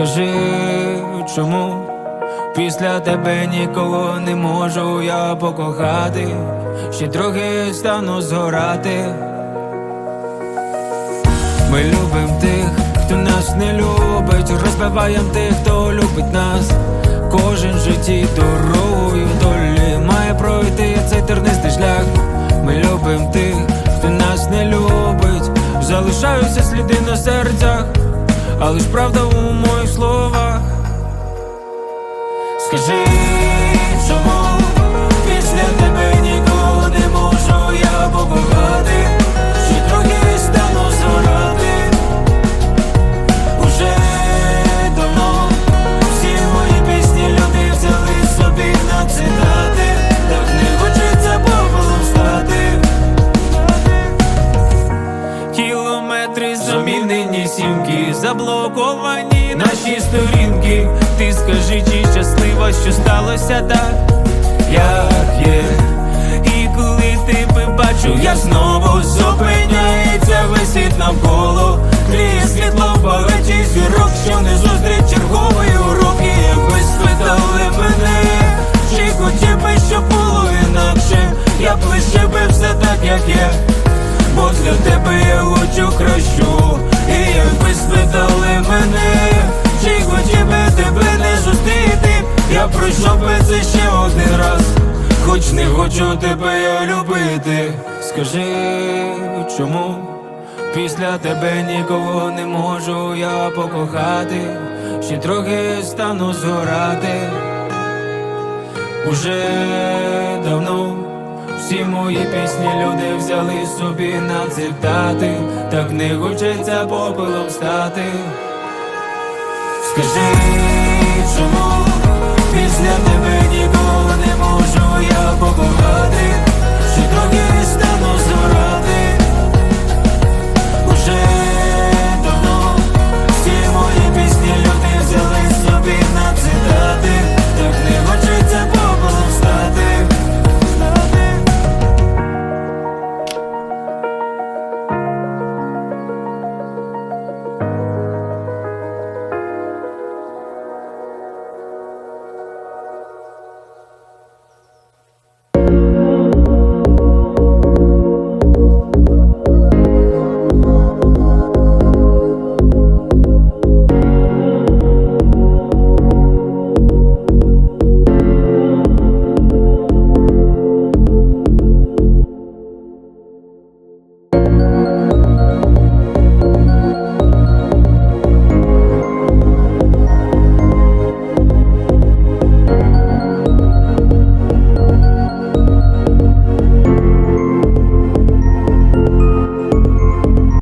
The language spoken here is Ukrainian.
Скажи, чому після тебе нікого не можу я покохати, ще трохи стану згорати. Ми любим тих, хто нас не любить, розбиваєм тих, хто любить нас. Кожен житті дорогою долі має пройти цей тернистий шлях. Ми любим тих, хто нас не любить, залишаються сліди на серцях, але ж правда у Скажи, заблоковані наші сторінки. Ти скажи, чи щаслива, що сталося так, як є. І коли тебе бачу, я знову зупиняється весь світ навколо. Тліє світло палеті зірок, що не зустріч чергової уроки. Якби спитали мене, чи хотів би, щоб було інакше, я б лише би все так, як є. Бо для тебе я хочу кращу І якби спитали мене, чи хотів би тебе не зустріти, я пройшов би це ще один раз, хоч не хочу тебе я любити. Скажи, чому після тебе нікого не можу я покохати, ще трохи стану згорати. Уже давно всі мої пісні люди взяли собі на цитати, так не хочеться попилом стати. Скажи, чому